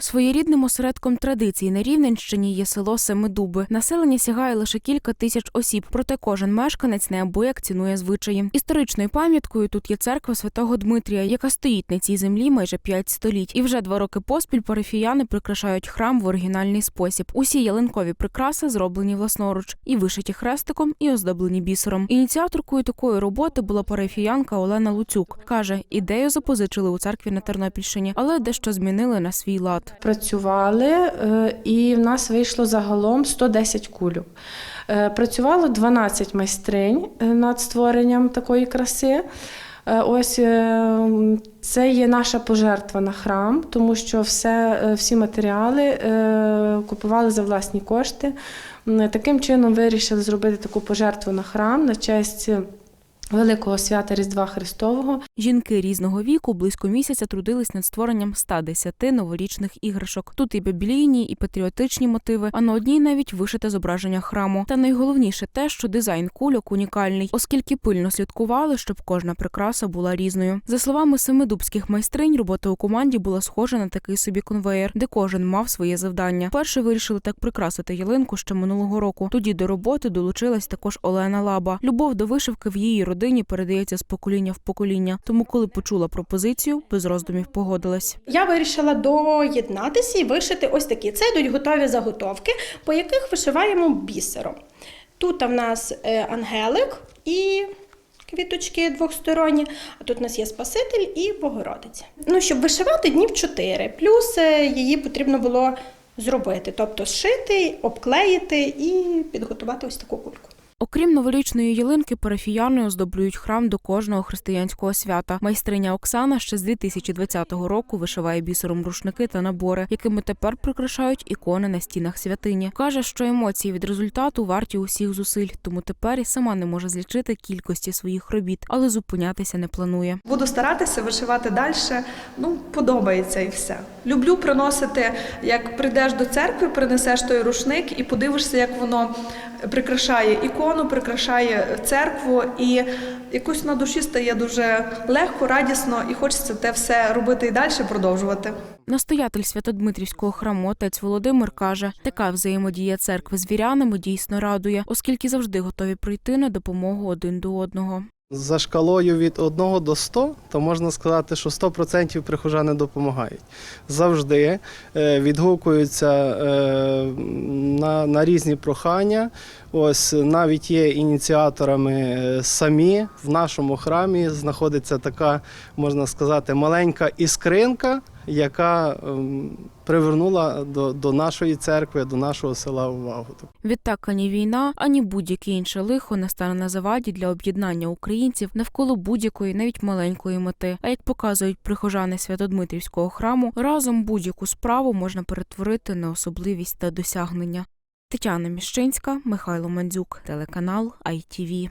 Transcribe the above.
Своєрідним осередком традицій на Рівненщині є село Семидуби. Населення сягає лише кілька тисяч осіб, проте кожен мешканець неабияк цінує звичаї. Історичною пам'яткою тут є церква святого Дмитрія, яка стоїть на цій землі майже п'ять століть. І вже два роки поспіль парафіяни прикрашають храм в оригінальний спосіб. Усі ялинкові прикраси зроблені власноруч, і вишиті хрестиком, і оздоблені бісером. Ініціаторкою такої роботи була парафіянка Олена Луцюк. каже, ідею запозичили у церкві на Тернопільщині, але дещо змінили на свій лад. Працювали, е, і в нас вийшло загалом 110 кульок. Е, Працювало 12 майстринь е, над створенням такої краси. Ось це є наша пожертва на храм, тому що все, всі матеріали купували за власні кошти. Таким чином вирішили зробити таку пожертву на храм на честь Великого свята Різдва Христового. Жінки різного віку близько місяця трудились над створенням 110 новорічних іграшок. Тут і біблійні, і патріотичні мотиви, а на одній навіть вишите зображення храму. Та найголовніше те, що дизайн кульок унікальний, оскільки пильно слідкували, щоб кожна прикраса була різною. За словами семидубських майстринь, робота у команді була схожа на такий собі конвеєр, де кожен мав своє завдання. Перше вирішили так прикрасити ялинку ще минулого року. Тоді до роботи долучилась також Олена Лаба. Любов до вишивки в її родині передається з покоління в покоління. Тому, коли почула пропозицію, без роздумів погодилась. Я вирішила доєднатися і вишити ось такі. Це йдуть готові заготовки, по яких вишиваємо бісером. Тут в нас е, ангелик і квіточки двохсторонні, а тут у нас є Спаситель і Богородиця. Ну, щоб вишивати днів 4, плюс е, її потрібно було зробити, тобто зшити, обклеїти і підготувати ось таку кульку. Окрім новорічної ялинки, парафіяни оздоблюють храм до кожного християнського свята. Майстриня Оксана ще з 2020 року вишиває бісером рушники та набори, якими тепер прикрашають ікони на стінах святині. каже, що емоції від результату варті усіх зусиль, тому тепер і сама не може злічити кількості своїх робіт, але зупинятися не планує. Буду старатися вишивати далі. Ну, подобається і все. Люблю приносити, як прийдеш до церкви, принесеш той рушник і подивишся, як воно прикрашає ікону, прикрашає церкву, і якось на душі стає дуже легко, радісно, і хочеться те все робити і далі продовжувати. Настоятель Святодмитрівського храму отець Володимир каже, така взаємодія церкви з вірянами дійсно радує, оскільки завжди готові прийти на допомогу один до одного. За шкалою від 1 до 100, то можна сказати, що 100% прихожани допомагають. Завжди е, відгукуються е, на, на різні прохання. Ось навіть є ініціаторами е, самі в нашому храмі знаходиться така, можна сказати, маленька іскринка, яка ем, привернула до, до нашої церкви, до нашого села увагу. Відтак ані війна, ані будь-яке інше лихо не стане на заваді для об'єднання українців навколо будь-якої, навіть маленької мети. А як показують прихожани Святодмитрівського храму, разом будь-яку справу можна перетворити на особливість та досягнення. Тетяна Міщинська, Михайло Мандзюк, телеканал ITV.